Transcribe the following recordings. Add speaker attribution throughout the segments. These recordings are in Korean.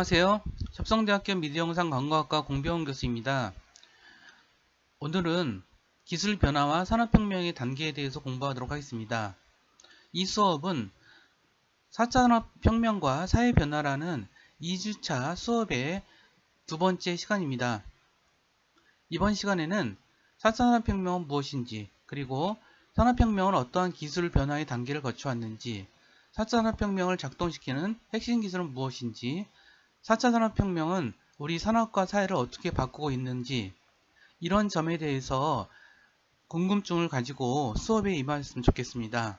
Speaker 1: 안녕하세요. 협성대학교 미디어영상 광고학과 공병훈 교수입니다. 오늘은 기술 변화와 산업혁명의 단계에 대해서 공부하도록 하겠습니다. 이 수업은 4차 산업혁명과 사회 변화라는 2주차 수업의 두 번째 시간입니다. 이번 시간에는 4차 산업혁명은 무엇인지 그리고 산업혁명은 어떠한 기술 변화의 단계를 거쳐왔는지 4차 산업혁명을 작동시키는 핵심 기술은 무엇인지 4차 산업혁명은 우리 산업과 사회를 어떻게 바꾸고 있는지 이런 점에 대해서 궁금증을 가지고 수업에 임하셨으면 좋겠습니다.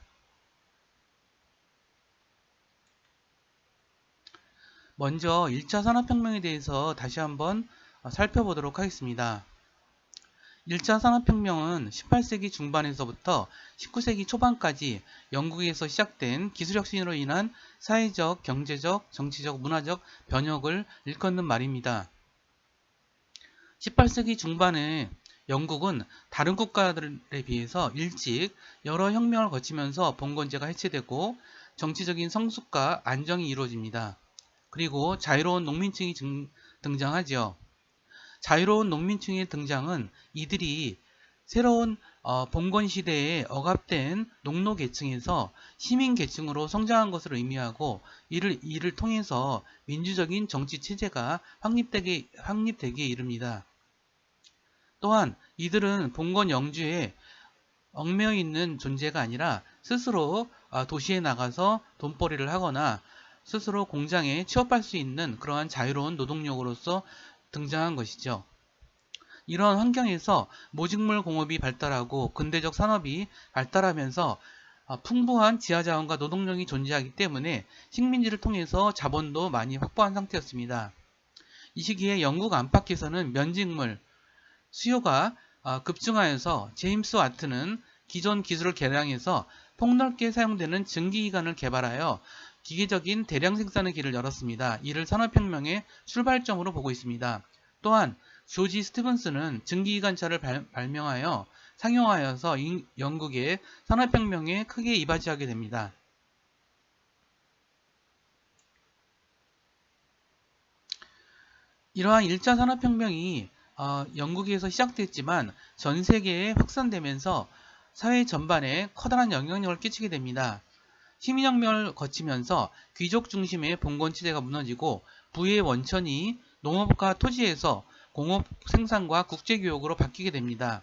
Speaker 1: 먼저 1차 산업혁명에 대해서 다시 한번 살펴보도록 하겠습니다. 1차 산업혁명은 18세기 중반에서부터 19세기 초반까지 영국에서 시작된 기술혁신으로 인한 사회적, 경제적, 정치적, 문화적 변혁을 일컫는 말입니다. 18세기 중반에 영국은 다른 국가들에 비해서 일찍 여러 혁명을 거치면서 봉건제가 해체되고 정치적인 성숙과 안정이 이루어집니다. 그리고 자유로운 농민층이 등장하지요. 자유로운 농민층의 등장은 이들이 새로운 어, 봉건 시대에 억압된 농노 계층에서 시민 계층으로 성장한 것을 의미하고 이를 이를 통해서 민주적인 정치 체제가 확립되게 확립되기에 이릅니다. 또한 이들은 봉건 영주에 얽매여 있는 존재가 아니라 스스로 어, 도시에 나가서 돈벌이를 하거나 스스로 공장에 취업할 수 있는 그러한 자유로운 노동력으로서 등장한 것이죠. 이런 환경에서 모직물 공업이 발달하고 근대적 산업이 발달하면서 아, 풍부한 지하자원과 노동력이 존재하기 때문에 식민지를 통해서 자본도 많이 확보한 상태였습니다. 이 시기에 영국 안팎에서는 면직물 수요가 아, 급증하여서 제임스 와트는 기존 기술을 개량해서 폭넓게 사용되는 증기기관을 개발하여 기계적인 대량 생산의 길을 열었습니다. 이를 산업혁명의 출발점으로 보고 있습니다. 또한 조지 스티븐스는 증기기관차를 발, 발명하여 상용하여서 영국의 산업혁명에 크게 이바지하게 됩니다. 이러한 1차 산업혁명이 어, 영국에서 시작됐지만 전 세계에 확산되면서 사회 전반에 커다란 영향력을 끼치게 됩니다. 시민혁명을 거치면서 귀족 중심의 봉건치대가 무너지고 부의 원천이 농업과 토지에서 공업 생산과 국제교역으로 바뀌게 됩니다.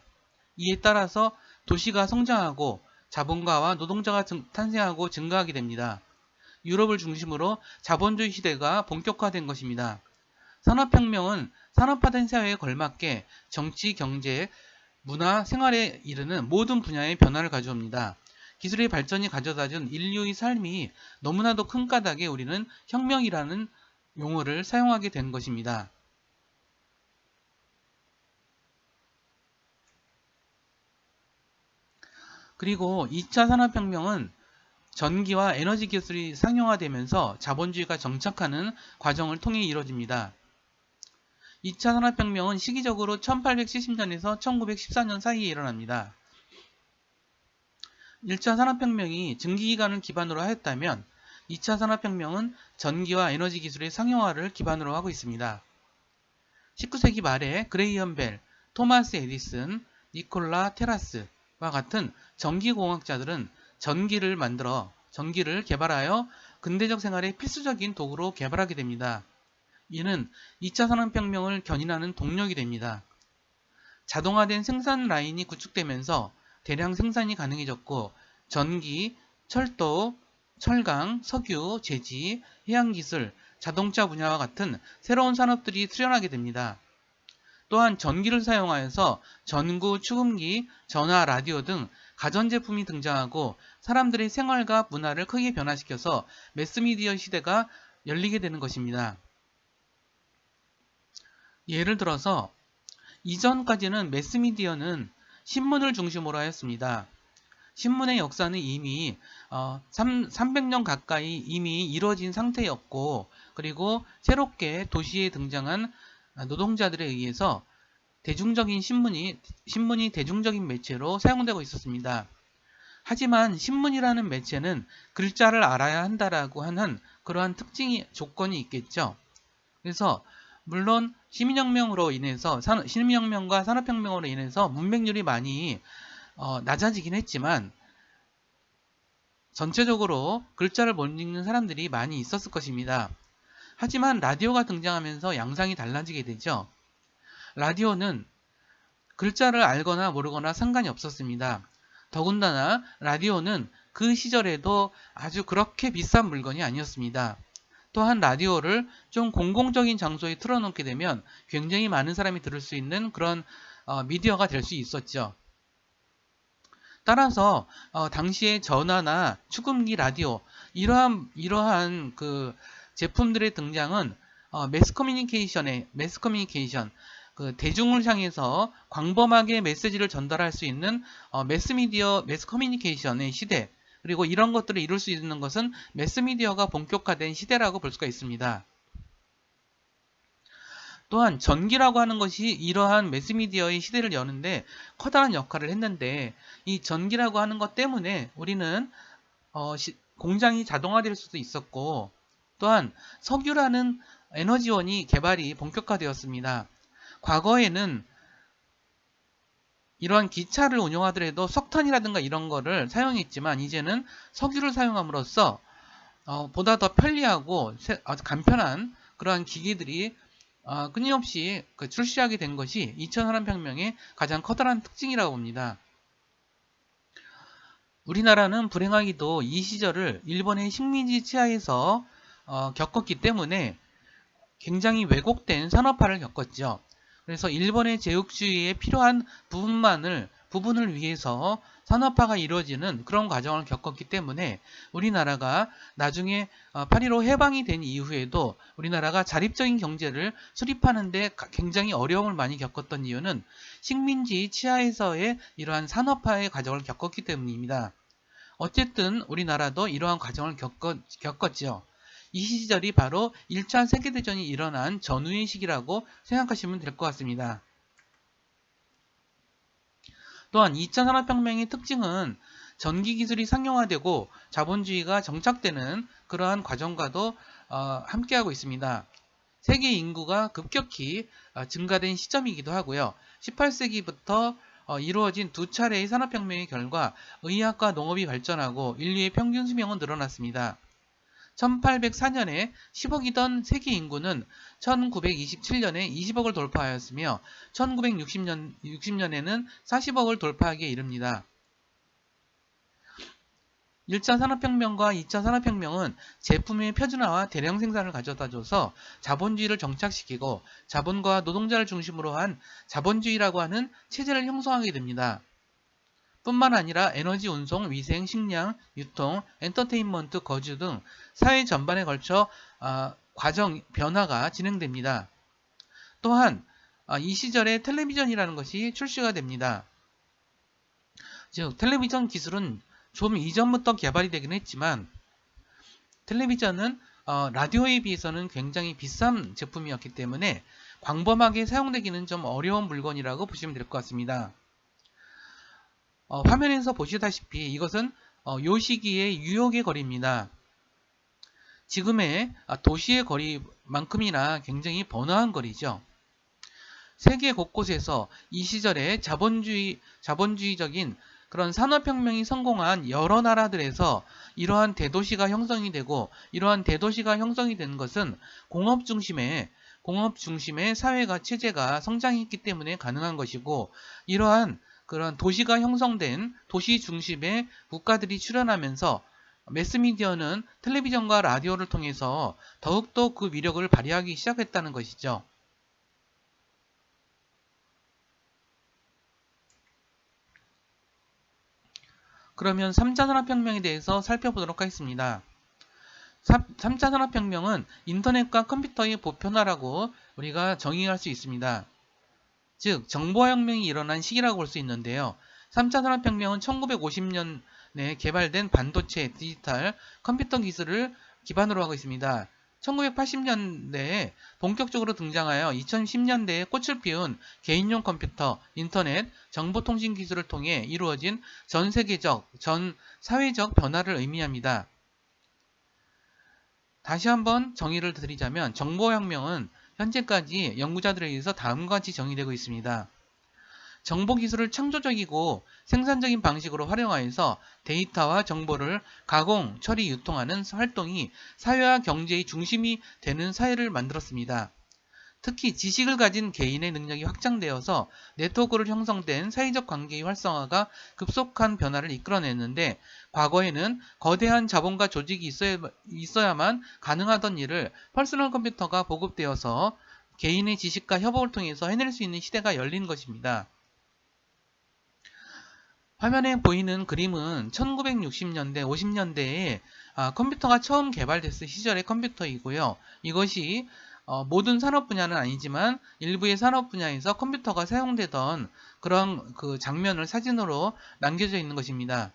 Speaker 1: 이에 따라서 도시가 성장하고 자본가와 노동자가 탄생하고 증가하게 됩니다. 유럽을 중심으로 자본주의 시대가 본격화된 것입니다. 산업혁명은 산업화된 사회에 걸맞게 정치, 경제, 문화, 생활에 이르는 모든 분야의 변화를 가져옵니다. 기술의 발전이 가져다 준 인류의 삶이 너무나도 큰 까닭에 우리는 혁명이라는 용어를 사용하게 된 것입니다. 그리고 2차 산업혁명은 전기와 에너지 기술이 상용화되면서 자본주의가 정착하는 과정을 통해 이루어집니다. 2차 산업혁명은 시기적으로 1870년에서 1914년 사이에 일어납니다. 1차 산업혁명이 증기기관을 기반으로 하였다면 2차 산업혁명은 전기와 에너지 기술의 상용화를 기반으로 하고 있습니다. 19세기 말에 그레이엄 벨, 토마스 에디슨, 니콜라 테라스와 같은 전기공학자들은 전기를 만들어 전기를 개발하여 근대적 생활의 필수적인 도구로 개발하게 됩니다. 이는 2차 산업혁명을 견인하는 동력이 됩니다. 자동화된 생산 라인이 구축되면서 대량 생산이 가능해졌고 전기, 철도, 철강, 석유, 제지, 해양기술, 자동차 분야와 같은 새로운 산업들이 수련하게 됩니다. 또한 전기를 사용하여서 전구, 축음기, 전화, 라디오 등 가전제품이 등장하고 사람들의 생활과 문화를 크게 변화시켜서 매스미디어 시대가 열리게 되는 것입니다. 예를 들어서 이전까지는 매스미디어는 신문을 중심으로 하였습니다. 신문의 역사는 이미 어, 3, 300년 가까이 이미 이루어진 상태였고 그리고 새롭게 도시에 등장한 노동자들에 의해서 대중적인 신문이 신문이 대중적인 매체로 사용되고 있었습니다. 하지만 신문이라는 매체는 글자를 알아야 한다라고 하는 그러한 특징이 조건이 있겠죠. 그래서 물론 시민혁명으로 인해서 산- 시민혁명과 산업혁명으로 인해서 문맹률이 많이 어, 낮아지긴 했지만 전체적으로 글자를 못 읽는 사람들이 많이 있었을 것입니다. 하지만 라디오가 등장하면서 양상이 달라지게 되죠. 라디오는 글자를 알거나 모르거나 상관이 없었습니다. 더군다나 라디오는 그 시절에도 아주 그렇게 비싼 물건이 아니었습니다. 또한 라디오를 좀 공공적인 장소에 틀어놓게 되면 굉장히 많은 사람이 들을 수 있는 그런 어, 미디어가 될 수 있었죠. 따라서 어, 당시에 전화나 축음기 라디오 이러한 이러한 그 제품들의 등장은 어, 매스 커뮤니케이션의 매스 커뮤니케이션 그 대중을 향해서 광범하게 메시지를 전달할 수 있는 어, 매스 미디어 매스 커뮤니케이션의 시대 그리고 이런 것들을 이룰 수 있는 것은 매스미디어가 본격화된 시대라고 볼 수가 있습니다. 또한 전기라고 하는 것이 이러한 매스미디어의 시대를 여는데 커다란 역할을 했는데 이 전기라고 하는 것 때문에 우리는 어, 시- 공장이 자동화될 수도 있었고 또한 석유라는 에너지원이 개발이 본격화되었습니다. 과거에는 이러한 기차를 운영하더라도 석탄이라든가 이런 거를 사용했지만 이제는 석유를 사용함으로써 어, 보다 더 편리하고 세- 아주 간편한 그러한 기기들이 어, 끊임없이 그 출시하게 된 것이 2000 산업혁명의 가장 커다란 특징이라고 봅니다. 우리나라는 불행하기도 이 시절을 일본의 식민지 치하에서 어, 겪었기 때문에 굉장히 왜곡된 산업화를 겪었죠. 그래서 일본의 제국주의에 필요한 부분만을 부분을 위해서 산업화가 이루어지는 그런 과정을 겪었기 때문에 우리나라가 나중에 8.15 해방이 된 이후에도 우리나라가 자립적인 경제를 수립하는데 가- 굉장히 어려움을 많이 겪었던 이유는 식민지 치하에서의 이러한 산업화의 과정을 겪었기 때문입니다. 어쨌든 우리나라도 이러한 과정을 겪었, 겪었죠. 이 시절이 바로 1차 세계대전이 일어난 전후의 시기라고 생각하시면 될 것 같습니다. 또한 2차 산업혁명의 특징은 전기 기술이 상용화되고 자본주의가 정착되는 그러한 과정과도 어, 함께하고 있습니다. 세계 인구가 급격히 어, 증가된 시점이기도 하고요. 18세기부터 어, 이루어진 두 차례의 산업혁명의 결과 의학과 농업이 발전하고 인류의 평균 수명은 늘어났습니다. 1804년에 10억이던 세계 인구는 1927년에 20억을 돌파하였으며 1960년, 60년에는 40억을 돌파하기에 이릅니다. 1차 산업혁명과 2차 산업혁명은 제품의 표준화와 대량 생산을 가져다줘서 자본주의를 정착시키고 자본과 노동자를 중심으로 한 자본주의라고 하는 체제를 형성하게 됩니다. 뿐만 아니라 에너지 운송, 위생, 식량, 유통, 엔터테인먼트, 거주 등 사회 전반에 걸쳐 아, 과정 변화가 진행됩니다. 또한 아, 이 시절에 텔레비전이라는 것이 출시가 됩니다. 즉 텔레비전 기술은 좀 이전부터 개발이 되긴 했지만 텔레비전은 어, 라디오에 비해서는 굉장히 비싼 제품이었기 때문에 광범하게 사용되기는 좀 어려운 물건이라고 보시면 될 것 같습니다. 어, 화면에서 보시다시피 이것은 어, 요 시기의 뉴욕의 거리입니다. 지금의 아, 도시의 거리만큼이나 굉장히 번화한 거리죠. 세계 곳곳에서 이 시절에 자본주의, 자본주의적인 그런 산업혁명이 성공한 여러 나라들에서 이러한 대도시가 형성이 되고 이러한 대도시가 형성이 된 것은 공업 중심의 공업 중심의 사회가 체제가 성장했기 때문에 가능한 것이고 이러한 그런 도시가 형성된 도시 중심의 국가들이 출현하면서 매스미디어는 텔레비전과 라디오를 통해서 더욱더 그 위력을 발휘하기 시작했다는 것이죠. 그러면 3차 산업혁명에 대해서 살펴보도록 하겠습니다. 3차 산업혁명은 인터넷과 컴퓨터의 보편화라고 우리가 정의할 수 있습니다. 즉 정보혁명이 일어난 시기라고 볼 수 있는데요. 3차 산업혁명은 1950년에 개발된 반도체, 디지털, 컴퓨터 기술을 기반으로 하고 있습니다. 1980년대에 본격적으로 등장하여 2010년대에 꽃을 피운 개인용 컴퓨터, 인터넷, 정보통신 기술을 통해 이루어진 전 세계적, 전 사회적 변화를 의미합니다. 다시 한번 정의를 드리자면 정보혁명은 현재까지 연구자들에 의해서 다음과 같이 정의되고 있습니다. 정보 기술을 창조적이고 생산적인 방식으로 활용하여서 데이터와 정보를 가공, 처리, 유통하는 활동이 사회와 경제의 중심이 되는 사회를 만들었습니다. 특히 지식을 가진 개인의 능력이 확장되어서 네트워크를 형성된 사회적 관계의 활성화가 급속한 변화를 이끌어냈는데 과거에는 거대한 자본과 조직이 있어야, 있어야만 가능하던 일을 퍼스널 컴퓨터가 보급되어서 개인의 지식과 협업을 통해서 해낼 수 있는 시대가 열린 것입니다. 화면에 보이는 그림은 1960년대, 50년대에 아, 컴퓨터가 처음 개발됐을 시절의 컴퓨터이고요. 이것이 어, 모든 산업 분야는 아니지만 일부의 산업 분야에서 컴퓨터가 사용되던 그런 그 장면을 사진으로 남겨져 있는 것입니다.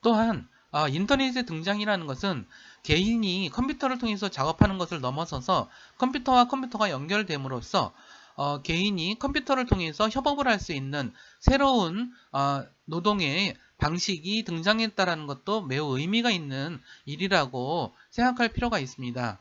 Speaker 1: 또한 어, 인터넷의 등장이라는 것은 개인이 컴퓨터를 통해서 작업하는 것을 넘어서서 컴퓨터와 컴퓨터가 연결됨으로써 어, 개인이 컴퓨터를 통해서 협업을 할 수 있는 새로운 어, 노동의 방식이 등장했다는 것도 매우 의미가 있는 일이라고 생각할 필요가 있습니다.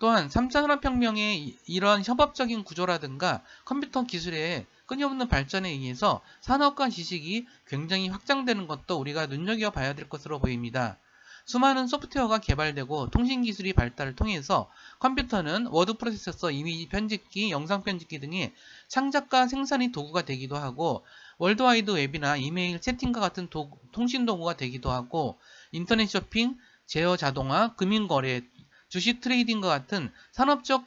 Speaker 1: 또한 3차 산업혁명의 이런 협업적인 구조라든가 컴퓨터 기술의 끊임없는 발전에 의해서 산업과 지식이 굉장히 확장되는 것도 우리가 눈여겨봐야 될 것으로 보입니다. 수많은 소프트웨어가 개발되고 통신 기술이 발달을 통해서 컴퓨터는 워드 프로세서, 이미지 편집기, 영상 편집기 등의 창작과 생산의 도구가 되기도 하고 월드와이드 웹이나 이메일 채팅과 같은 도구, 통신 도구가 되기도 하고 인터넷 쇼핑, 제어 자동화, 금융 거래, 주식 트레이딩과 같은 산업적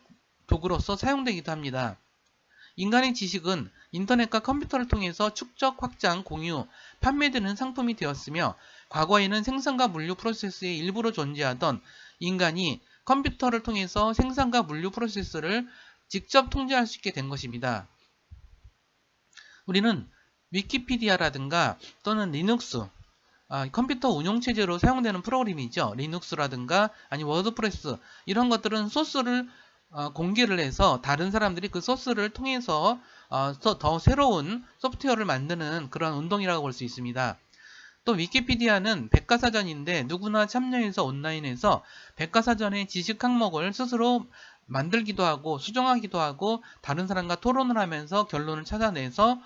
Speaker 1: 도구로서 사용되기도 합니다. 인간의 지식은 인터넷과 컴퓨터를 통해서 축적, 확장, 공유, 판매되는 상품이 되었으며 과거에는 생산과 물류 프로세스의 일부로 존재하던 인간이 컴퓨터를 통해서 생산과 물류 프로세스를 직접 통제할 수 있게 된 것입니다. 우리는 위키피디아라든가 또는 리눅스 아, 컴퓨터 운용체제로 사용되는 프로그램이죠. 리눅스라든가 아니 워드프레스 이런 것들은 소스를 어, 공개를 해서 다른 사람들이 그 소스를 통해서 어, 더 새로운 소프트웨어를 만드는 그런 운동이라고 볼 수 있습니다. 또 위키피디아는 백과사전인데 누구나 참여해서 온라인에서 백과사전의 지식 항목을 스스로 만들기도 하고 수정하기도 하고 다른 사람과 토론을 하면서 결론을 찾아내서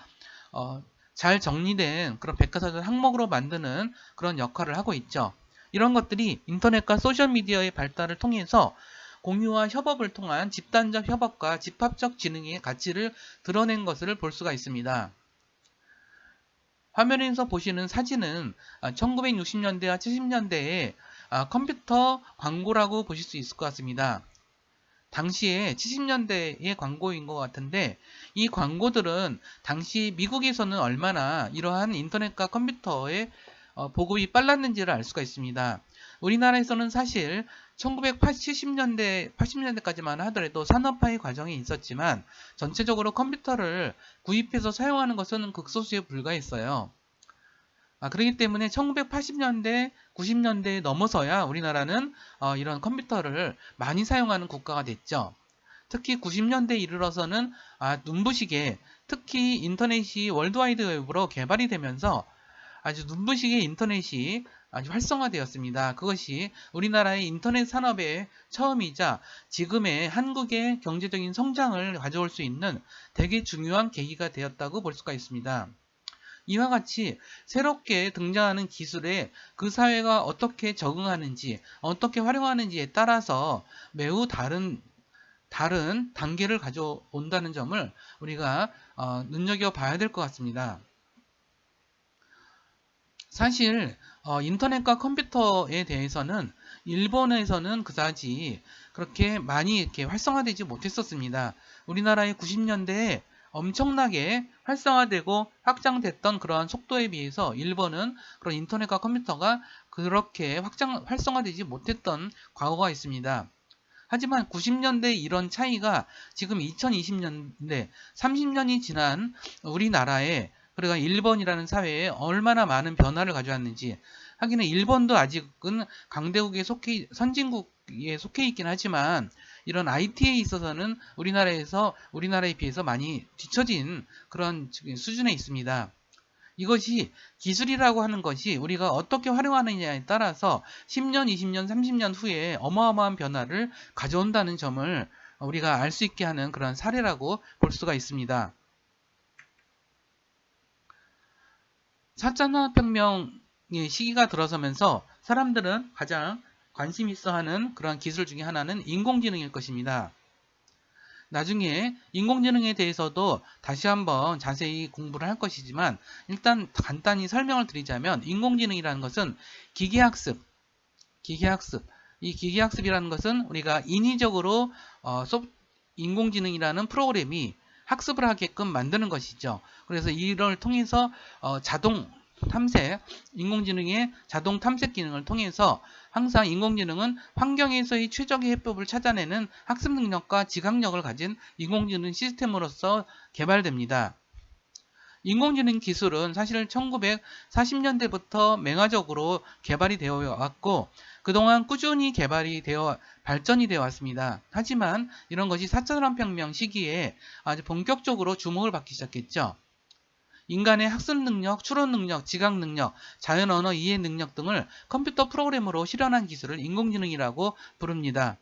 Speaker 1: 어, 잘 정리된 그런 백과사전 항목으로 만드는 그런 역할을 하고 있죠. 이런 것들이 인터넷과 소셜미디어의 발달을 통해서 공유와 협업을 통한 집단적 협업과 집합적 지능의 가치를 드러낸 것을 볼 수가 있습니다. 화면에서 보시는 사진은 1960년대와 아, 70년대의 아, 컴퓨터 광고라고 보실 수 있을 것 같습니다. 당시에 70년대의 광고인 것 같은데 이 광고들은 당시 미국에서는 얼마나 이러한 인터넷과 컴퓨터의 어, 보급이 빨랐는지를 알 수가 있습니다. 우리나라에서는 사실 1970년대, 80년대까지만 하더라도 산업화의 과정이 있었지만 전체적으로 컴퓨터를 구입해서 사용하는 것은 극소수에 불과했어요. 아, 그렇기 때문에 1980년대, 90년대에 넘어서야 우리나라는 어, 이런 컴퓨터를 많이 사용하는 국가가 됐죠. 특히 90년대에 이르러서는 아, 눈부시게 특히 인터넷이 월드와이드 웹으로 개발이 되면서 아주 눈부시게 인터넷이 아주 활성화되었습니다. 그것이 우리나라의 인터넷 산업의 처음이자 지금의 한국의 경제적인 성장을 가져올 수 있는 되게 중요한 계기가 되었다고 볼 수가 있습니다. 이와 같이 새롭게 등장하는 기술에 그 사회가 어떻게 적응하는지, 어떻게 활용하는지에 따라서 매우 다른 다른 단계를 가져온다는 점을 우리가 어, 눈여겨 봐야 될 것 같습니다. 사실 어, 인터넷과 컴퓨터에 대해서는 일본에서는 그다지 그렇게 많이 이렇게 활성화되지 못했었습니다. 우리나라의 90년대에 엄청나게 활성화되고 확장됐던 그러한 속도에 비해서 일본은 그런 인터넷과 컴퓨터가 그렇게 확장, 활성화되지 못했던 과거가 있습니다. 하지만 90년대 이런 차이가 지금 2020년대 30년이 지난 우리나라에 그러니까 일본이라는 사회에 얼마나 많은 변화를 가져왔는지 하기는 일본도 아직은 강대국에 속해 선진국에 속해 있긴 하지만 이런 IT에 있어서는 우리나라에서 우리나라에 비해서 많이 뒤처진 그런 수준에 있습니다. 이것이 기술이라고 하는 것이 우리가 어떻게 활용하느냐에 따라서 10년, 20년, 30년 후에 어마어마한 변화를 가져온다는 점을 우리가 알 수 있게 하는 그런 사례라고 볼 수가 있습니다. 4차 산업혁명의 시기가 들어서면서 사람들은 가장 관심 있어 하는 그런 기술 중에 하나는 인공지능일 것입니다. 나중에 인공지능에 대해서도 다시 한번 자세히 공부를 할 것이지만 일단 간단히 설명을 드리자면 인공지능이라는 것은 기계학습, 기계학습, 이 기계학습이라는 것은 우리가 인위적으로 어, 인공지능이라는 프로그램이 학습을 하게끔 만드는 것이죠. 그래서 이를 통해서 어, 자동 탐색, 인공지능의 자동 탐색 기능을 통해서 항상 인공지능은 환경에서의 최적의 해법을 찾아내는 학습 능력과 지각력을 가진 인공지능 시스템으로서 개발됩니다. 인공지능 기술은 사실 1940년대부터 맹화적으로 개발이 되어 왔고 그동안 꾸준히 개발이 되어 발전이 되어 왔습니다. 하지만 이런 것이 4차 산업혁명 시기에 아주 본격적으로 주목을 받기 시작했죠. 인간의 학습 능력, 추론 능력, 지각 능력, 자연 언어 이해 능력 등을 컴퓨터 프로그램으로 실현한 기술을 인공지능이라고 부릅니다.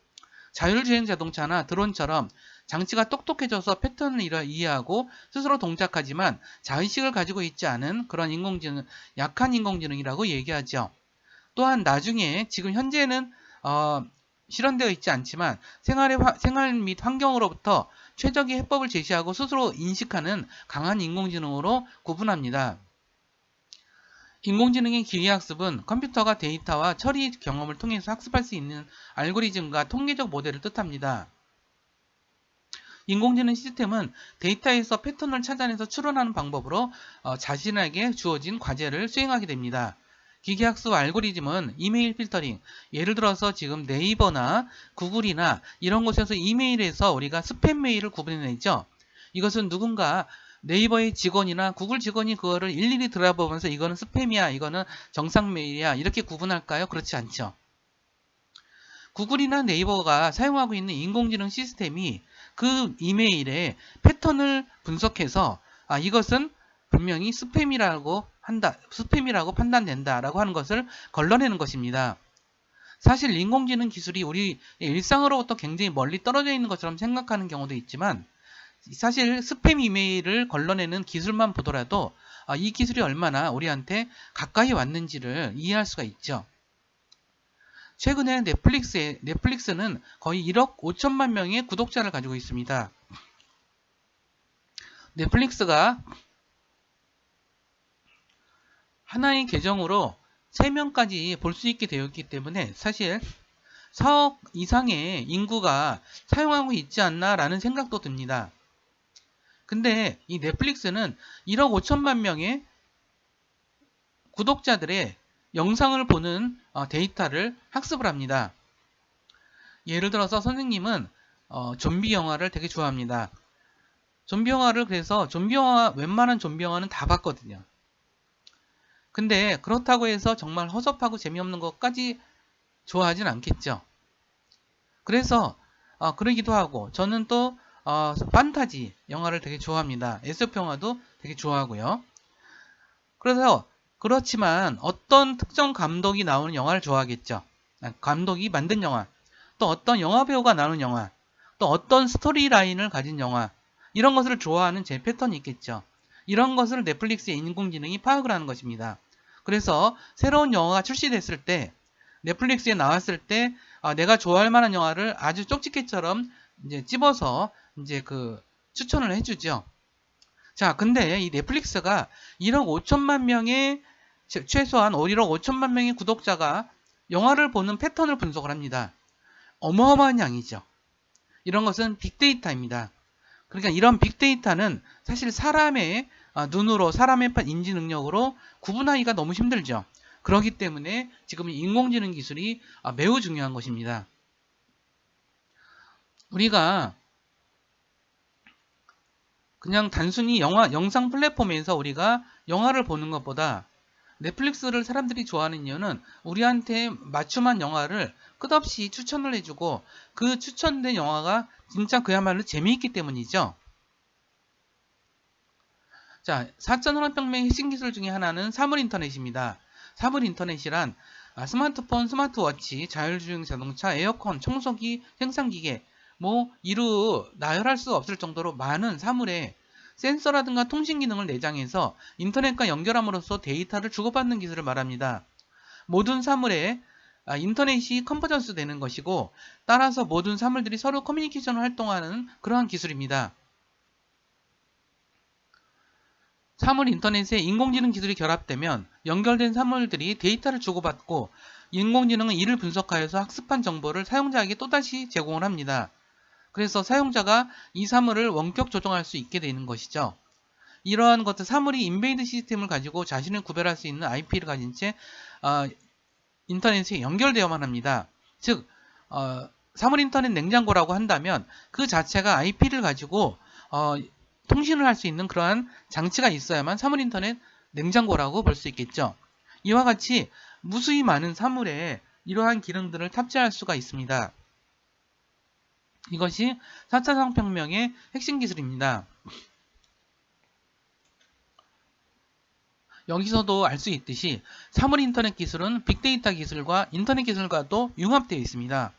Speaker 1: 자율주행 자동차나 드론처럼 장치가 똑똑해져서 패턴을 이해하고 스스로 동작하지만 자의식을 가지고 있지 않은 그런 인공지능, 약한 인공지능이라고 얘기하죠. 또한 나중에 지금 현재는 어, 실현되어 있지 않지만 생활의 화, 생활 및 환경으로부터 최적의 해법을 제시하고 스스로 인식하는 강한 인공지능으로 구분합니다. 인공지능의 기계학습은 컴퓨터가 데이터와 처리 경험을 통해서 학습할 수 있는 알고리즘과 통계적 모델을 뜻합니다. 인공지능 시스템은 데이터에서 패턴을 찾아내서 추론하는 방법으로 어, 자신에게 주어진 과제를 수행하게 됩니다. 기계학습 알고리즘은 이메일 필터링 예를 들어서 지금 네이버나 구글이나 이런 곳에서 이메일에서 우리가 스팸 메일을 구분해내죠. 이것은 누군가 네이버의 직원이나 구글 직원이 그거를 일일이 들어보면서 이거는 스팸이야 이거는 정상 메일이야 이렇게 구분할까요? 그렇지 않죠. 구글이나 네이버가 사용하고 있는 인공지능 시스템이 그 이메일의 패턴을 분석해서 아 이것은 분명히 스팸이라고 한다, 스팸이라고 판단된다라고 하는 것을 걸러내는 것입니다. 사실 인공지능 기술이 우리 일상으로부터 굉장히 멀리 떨어져 있는 것처럼 생각하는 경우도 있지만 사실 스팸 이메일을 걸러내는 기술만 보더라도 아, 이 기술이 얼마나 우리한테 가까이 왔는지를 이해할 수가 있죠. 최근에 넷플릭스에, 넷플릭스는 거의 1억 5천만 명의 구독자를 가지고 있습니다. 넷플릭스가 하나의 계정으로 3명까지 볼 수 있게 되어 있기 때문에 사실 4억 이상의 인구가 사용하고 있지 않나 라는 생각도 듭니다. 근데 이 넷플릭스는 1억 5천만 명의 구독자들의 영상을 보는 어, 데이터를 학습을 합니다. 예를 들어서 선생님은 어, 좀비 영화를 되게 좋아합니다. 좀비 영화를 그래서 좀비 영화 웬만한 좀비 영화는 다 봤거든요. 근데 그렇다고 해서 정말 허접하고 재미없는 것까지 좋아하진 않겠죠. 그래서 어, 그러기도 하고 저는 또 어, 판타지 영화를 되게 좋아합니다. SF 영화도 되게 좋아하고요. 그래서 그렇지만 어떤 특정 감독이 나오는 영화를 좋아하겠죠. 아, 감독이 만든 영화, 또 어떤 영화 배우가 나오는 영화, 또 어떤 스토리 라인을 가진 영화 이런 것을 좋아하는 제 패턴이 있겠죠. 이런 것을 넷플릭스의 인공지능이 파악을 하는 것입니다. 그래서 새로운 영화가 출시됐을 때 넷플릭스에 나왔을 때 아, 내가 좋아할 만한 영화를 아주 쪽집게처럼 이제 찝어서 이제 그 추천을 해주죠. 자, 근데 이 넷플릭스가 1억 5천만 명의 최소한 1억 5천만 명의 구독자가 영화를 보는 패턴을 분석을 합니다. 어마어마한 양이죠. 이런 것은 빅데이터입니다. 그러니까 이런 빅데이터는 사실 사람의 아, 눈으로 사람의 인지 능력으로 구분하기가 너무 힘들죠. 그렇기 때문에 지금 인공지능 기술이 아, 매우 중요한 것입니다. 우리가 그냥 단순히 영화, 영상 플랫폼에서 우리가 영화를 보는 것보다 넷플릭스를 사람들이 좋아하는 이유는 우리한테 맞춤한 영화를 끝없이 추천을 해주고 그 추천된 영화가 진짜 그야말로 재미있기 때문이죠. 자, 4차 산업혁명의 핵심 기술 중에 하나는 사물 인터넷입니다. 사물 인터넷이란 아, 스마트폰, 스마트워치, 자율주행 자동차, 에어컨, 청소기, 생산기계, 뭐 이루 나열할 수 없을 정도로 많은 사물에 센서라든가 통신 기능을 내장해서 인터넷과 연결함으로써 데이터를 주고받는 기술을 말합니다. 모든 사물에 아, 인터넷이 컨버전스 되는 것이고 따라서 모든 사물들이 서로 커뮤니케이션을 활동하는 그러한 기술입니다. 사물 인터넷에 인공지능 기술이 결합되면 연결된 사물들이 데이터를 주고받고 인공지능은 이를 분석하여서 학습한 정보를 사용자에게 또다시 제공을 합니다. 그래서 사용자가 이 사물을 원격 조정할 수 있게 되는 것이죠. 이러한 것들 사물이 인베이드 시스템을 가지고 자신을 구별할 수 있는 IP를 가진 채 어, 인터넷에 연결되어야만 합니다. 즉 어, 사물 인터넷 냉장고라고 한다면 그 자체가 IP를 가지고 어, 통신을 할 수 있는 그러한 장치가 있어야만 사물 인터넷 냉장고라고 볼 수 있겠죠. 이와 같이 무수히 많은 사물에 이러한 기능들을 탑재할 수가 있습니다. 이것이 4차 산업혁명의 핵심 기술입니다. 여기서도 알 수 있듯이 사물 인터넷 기술은 빅데이터 기술과 인터넷 기술과도 융합되어 있습니다.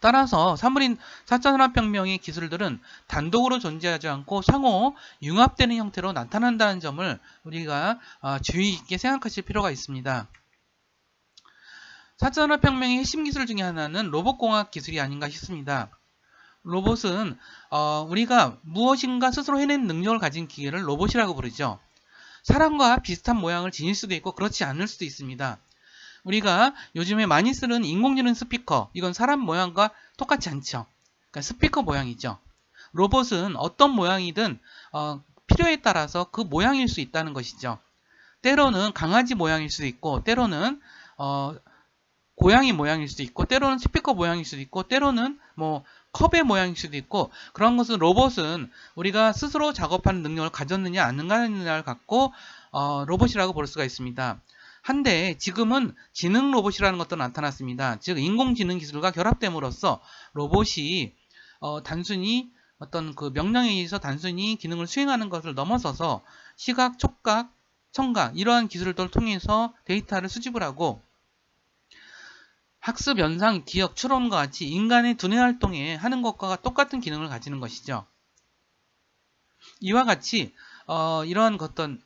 Speaker 1: 따라서 사물인 4차 산업혁명의 기술들은 단독으로 존재하지 않고 상호 융합되는 형태로 나타난다는 점을 우리가 어, 주의 깊게 생각하실 필요가 있습니다. 4차 산업혁명의 핵심 기술 중에 하나는 로봇공학 기술이 아닌가 싶습니다. 로봇은 어, 우리가 무엇인가 스스로 해낸 능력을 가진 기계를 로봇이라고 부르죠. 사람과 비슷한 모양을 지닐 수도 있고 그렇지 않을 수도 있습니다. 우리가 요즘에 많이 쓰는 인공지능 스피커 이건 사람 모양과 똑같지 않죠. 그러니까 스피커 모양이죠. 로봇은 어떤 모양이든 어, 필요에 따라서 그 모양일 수 있다는 것이죠. 때로는 강아지 모양일 수도 있고 때로는 어, 고양이 모양일 수도 있고 때로는 스피커 모양일 수도 있고 때로는 뭐 컵의 모양일 수도 있고 그런 것은 로봇은 우리가 스스로 작업하는 능력을 가졌느냐 안 가졌느냐를 갖고 어, 로봇이라고 볼 수가 있습니다. 한데 지금은 지능 로봇이라는 것도 나타났습니다. 즉 인공지능 기술과 결합됨으로써 로봇이 어, 단순히 어떤 그 명령에 의해서 단순히 기능을 수행하는 것을 넘어서서 시각, 촉각, 청각 이러한 기술들을 통해서 데이터를 수집을 하고 학습, 연상, 기억, 추론과 같이 인간의 두뇌 활동에 하는 것과 똑같은 기능을 가지는 것이죠. 이와 같이 어, 이러한 어떤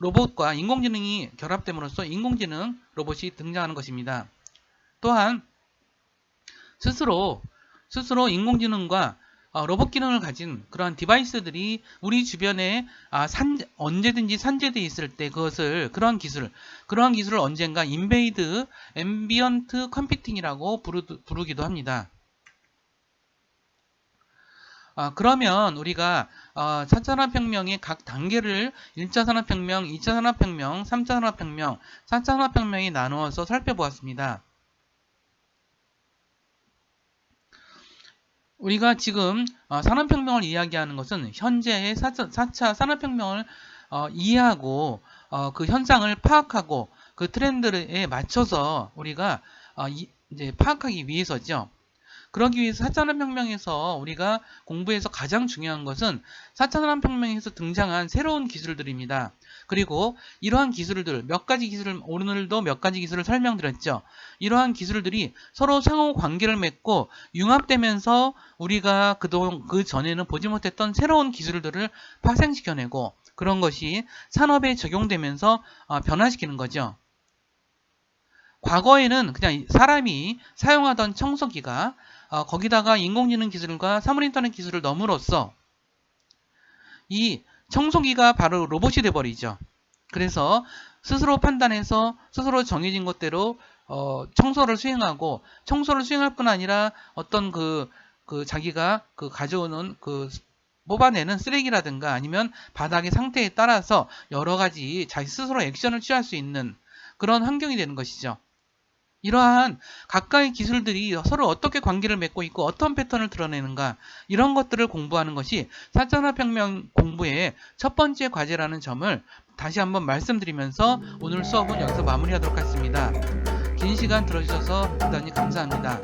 Speaker 1: 로봇과 인공지능이 결합됨으로써 인공지능 로봇이 등장하는 것입니다. 또한 스스로 스스로 인공지능과 어, 로봇 기능을 가진 그러한 디바이스들이 우리 주변에 아, 산, 언제든지 산재되어 있을 때 그것을 그러한 기술, 그러한 기술을 언젠가 인베이드 앰비언트 컴퓨팅이라고 부르, 부르기도 합니다. 아, 그러면 우리가 어, 4차 산업혁명의 각 단계를 1차 산업혁명, 2차 산업혁명, 3차 산업혁명, 4차 산업혁명이 나누어서 살펴보았습니다. 우리가 지금 어, 산업혁명을 이야기하는 것은 현재의 4차, 4차 산업혁명을 어, 이해하고 어, 그 현상을 파악하고 그 트렌드에 맞춰서 우리가 어, 이, 이제 파악하기 위해서죠. 그러기 위해서 4차 산업혁명에서 우리가 공부해서 가장 중요한 것은 4차 산업혁명에서 등장한 새로운 기술들입니다. 그리고 이러한 기술들 몇 가지 기술을 오늘도 몇 가지 기술을 설명드렸죠. 이러한 기술들이 서로 상호 관계를 맺고 융합되면서 우리가 그동안 그 전에는 보지 못했던 새로운 기술들을 파생시켜내고 그런 것이 산업에 적용되면서 어, 변화시키는 거죠. 과거에는 그냥 사람이 사용하던 청소기가 어, 거기다가 인공지능 기술과 사물인터넷 기술을 넣음으로써 이 청소기가 바로 로봇이 돼버리죠. 그래서 스스로 판단해서 스스로 정해진 것대로 어, 청소를 수행하고 청소를 수행할 뿐 아니라 어떤 그, 그 자기가 그 가져오는 그 뽑아내는 쓰레기라든가 아니면 바닥의 상태에 따라서 여러 가지 자기 스스로 액션을 취할 수 있는 그런 환경이 되는 것이죠. 이러한 각각의 기술들이 서로 어떻게 관계를 맺고 있고 어떤 패턴을 드러내는가 이런 것들을 공부하는 것이 사전화혁명 공부의 첫 번째 과제라는 점을 다시 한번 말씀드리면서 오늘 수업은 여기서 마무리하도록 하겠습니다. 긴 시간 들어주셔서 대단히 감사합니다.